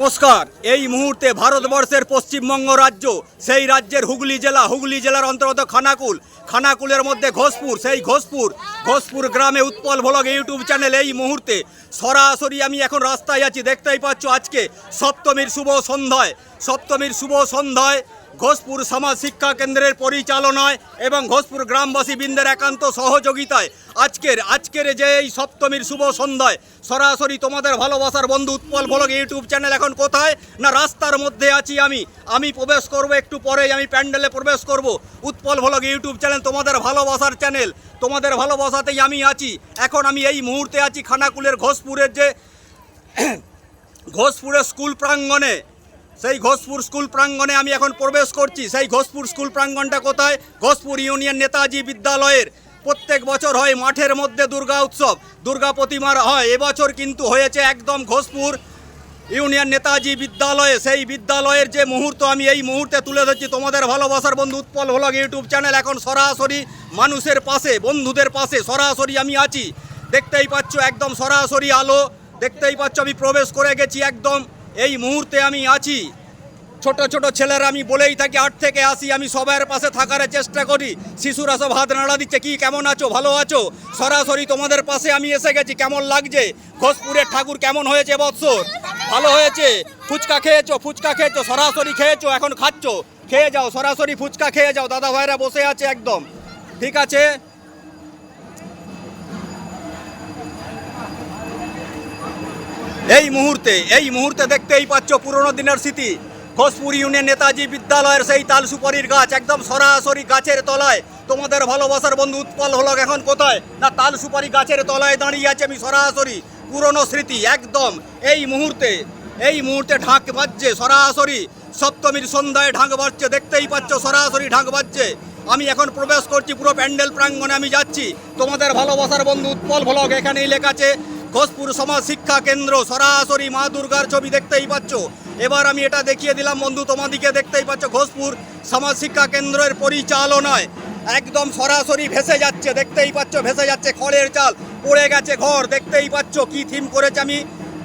নমস্কার, এই মুহূর্তে ভারতবর্ষের পশ্চিমবঙ্গ রাজ্য, সেই রাজ্যের হুগলি জেলা, হুগলি জেলার অন্তর্গত খানাকুল। খানাকুলের মধ্যে ঘোষপুর, সেই ঘোষপুর। ঘোষপুর গ্রামে উৎপল ভ্লগ ইউটিউব চ্যানেল এই মুহূর্তে। সরাসরি আমি এখন রাস্তায় আছি, দেখতেই পাচ্ছ আজকে সপ্তমীর শুভ সন্ধ্যায়। সপ্তমীর শুভ সন্ধ্যায় ঘোষপুর সমাজ শিক্ষা কেন্দ্রের পরিচালনায় এবং ঘোষপুর গ্রামবাসী বৃন্দের একান্ত সহযোগিতায় আজকের আজকের যে এই সপ্তমীর শুভ সন্ধ্যায় সরাসরি তোমাদের ভালোবাসার বন্ধু উৎপল ভলক ইউটিউব চ্যানেল এখন কোথায়? না, রাস্তার মধ্যে আছি আমি। আমি প্রবেশ করব একটু পরেই, আমি প্যান্ডেলে প্রবেশ করব। উৎপল ভলক ইউটিউব চ্যানেল, তোমাদের ভালোবাসার চ্যানেল। তোমাদের ভালোবাসাতেই আমি আছি। এখন আমি এই মুহূর্তে আছি খানাকুলের ঘোষপুরের যে ঘোষপুরের স্কুল প্রাঙ্গণে। সেই ঘোষপুর স্কুল প্রাঙ্গণে আমি এখন প্রবেশ করছি। সেই ঘোষপুর স্কুল প্রাঙ্গণটা কোথায়? ঘোষপুর ইউনিয়ন নেতাজি বিদ্যালয়ের। প্রত্যেক বছর হয় মাঠের মধ্যে দুর্গা উৎসব। দুর্গা প্রতিমার হয়, এবছর কিন্তু হয়েছে একদম ঘোষপুর ইউনিয়ন নেতাজি বিদ্যালয়ে। সেই বিদ্যালয়ের যে মুহূর্ত আমি এই মুহূর্তে তুলে ধরছি তোমাদের ভালোবাসার বন্ধু উৎপল ভ্লগ ইউটিউব চ্যানেল। এখন সরাসরি মানুষের পাশে, বন্ধুদের পাশে সরাসরি আমি আছি। দেখতেই পাচ্ছ একদম সরাসরি আলো। দেখতেই পাচ্ছ আমি প্রবেশ করে গেছি একদম এই মুহূর্তে আমি আছি। ছোট ছোট ছেলেরা আমি বলেই থাকি, আট থেকে আসি আমি সবার পাশে থাকার চেষ্টা করি। শিশুরা সব হাত নাড়া দিচ্ছে, কি, কেমন আছো? ভালো আছো? সরাসরি তোমাদের পাশে আমি এসে গেছি, কেমন লাগছে? ঘোষপুরের ঠাকুর কেমন হয়েছে বৎসর? ভালো হয়েছে। ফুচকা খেয়েছো? ফুচকা খেয়েছো? সরাসরি খেয়েছো? এখন খাচ্ছো? খেয়ে যাও, সরাসরি ফুচকা খেয়ে যাও। দাদা ভাইরা বসে আছে একদম। ঠিক আছে। এই মুহূর্তে এই মুহূর্তে দেখতেই পাচ্ছ পুরনো দিনের স্মৃতি। ঘোষপুর ইউনিয়ন নেতাজি বিদ্যালয়ের সেই তাল সুপারির গাছ একদম সরাসরি গাছের তলায়। তোমাদের ভালোবাসার বন্ধু উৎপল হলো এখন কোথায়? না, তাল সুপারি গাছের তলায় দাঁড়িয়ে আছে আমি সরাসরি। পুরনো স্মৃতি, একদম। এই মুহূর্তে এই মুহূর্তে ঢাক বাজছে সরাসরি। সপ্তমীর সন্ধ্যায় ঢাক বাজছে, দেখতেই পাচ্ছ সরাসরি ঢাক বাজছে। আমি এখন প্রবেশ করছি পুরো প্যান্ডেল প্রাঙ্গণে, আমি যাচ্ছি। তোমাদের ভালোবাসার বন্ধু উৎপল ভ্লগ এখানেই লেখা আছে ঘোষপুর সমাজ শিক্ষা কেন্দ্র, সরাসরি মা দুর্গার ছবি দেখতেই পাচ্ছ। এবার আমি এটা দেখিয়ে দিলাম, বন্ধু তোমাদিকে দেখতেই পাচ্ছ, ঘোষপুর সমাজ শিক্ষা কেন্দ্রের পরিচালনায়। একদম সরাসরি ভেসে যাচ্ছে, দেখতেই পাচ্ছ, ভেসে যাচ্ছে খড়ের চাল, পড়ে গেছে ঘর, দেখতেই পাচ্ছ কি থিম করেছে আমি।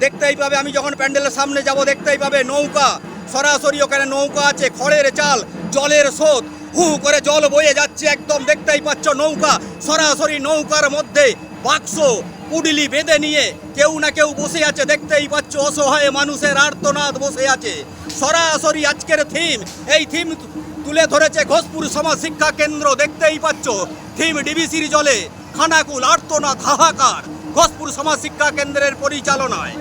দেখতেই পাবে, আমি যখন প্যান্ডেলের সামনে যাব, দেখতেই পাবে নৌকা। সরাসরি ওখানে নৌকা আছে, খড়ের চাল, জলের স্রোত। হু হু করে জল বয়ে যাচ্ছে একদম, দেখতেই পাচ্ছ নৌকা। সরাসরি নৌকার মধ্যে বাক্স। পুডলি বেঁধে নিয়ে কেউ না কেউ বসে আছে, দেখতেই পাচ্ছ অসহায় মানুষের আর্তনাদ বসে আছে। সরাসরি আজকের থিম এই থিম তুলে ধরেছে ঘোষপুর সমাজ শিক্ষা কেন্দ্র, দেখতেই পাচ্ছ থিম ডিবিসির জলে খানাকুল, আর্তনাদ হাহাকার, ঘোষপুর সমাজ শিক্ষা কেন্দ্রের পরিচালনায়।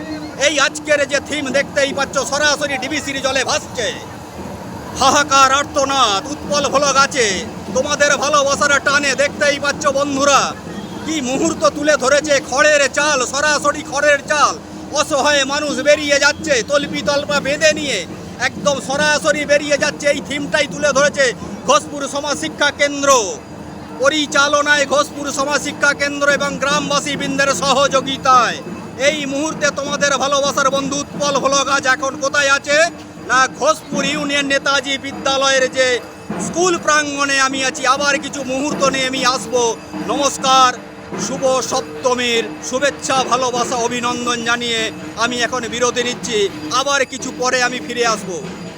এই আজকের যে থিম দেখতেই পাচ্ছ, সরাসরি ডিবিসির জলে ভাসছে। হাহাকার, আর্তনাদ, উৎপল ভলক আছে। তোমাদের ভালোবাসার টানে দেখতেই পাচ্ছ বন্ধুরা কি মুহূর্ত তুলে ধরেছে খড়ের চাল? সরাসরি খড়ের চাল। অসহায় মানুষ বেরিয়ে যাচ্ছে, তলপি তলপা বেঁধে নিয়ে। একদম সরাসরি বেরিয়ে যাচ্ছে, এই থিমটাই তুলে ধরেছে ঘোষপুর সমাজ শিক্ষা কেন্দ্র। পরিচালনায় ঘোষপুর সমাজ শিক্ষা কেন্দ্র এবং গ্রামবাসী বৃন্দের সহযোগিতায়। এই মুহূর্তে তোমাদের ভালোবাসার বন্ধু উৎপল ভলক আজ এখন কোথায় আছে? না, ঘোষপুর ইউনিয়ন নেতাজি বিদ্যালয়ের যে স্কুল প্রাঙ্গণে আমি আছি। আবার কিছু মুহূর্ত নিয়ে আমি আসব। নমস্কার। শুভ সপ্তমীর শুভেচ্ছা, ভালোবাসা, অভিনন্দন জানিয়ে আমি এখন বিরতি নিচ্ছি। আবার কিছু পরে আমি ফিরে আসব।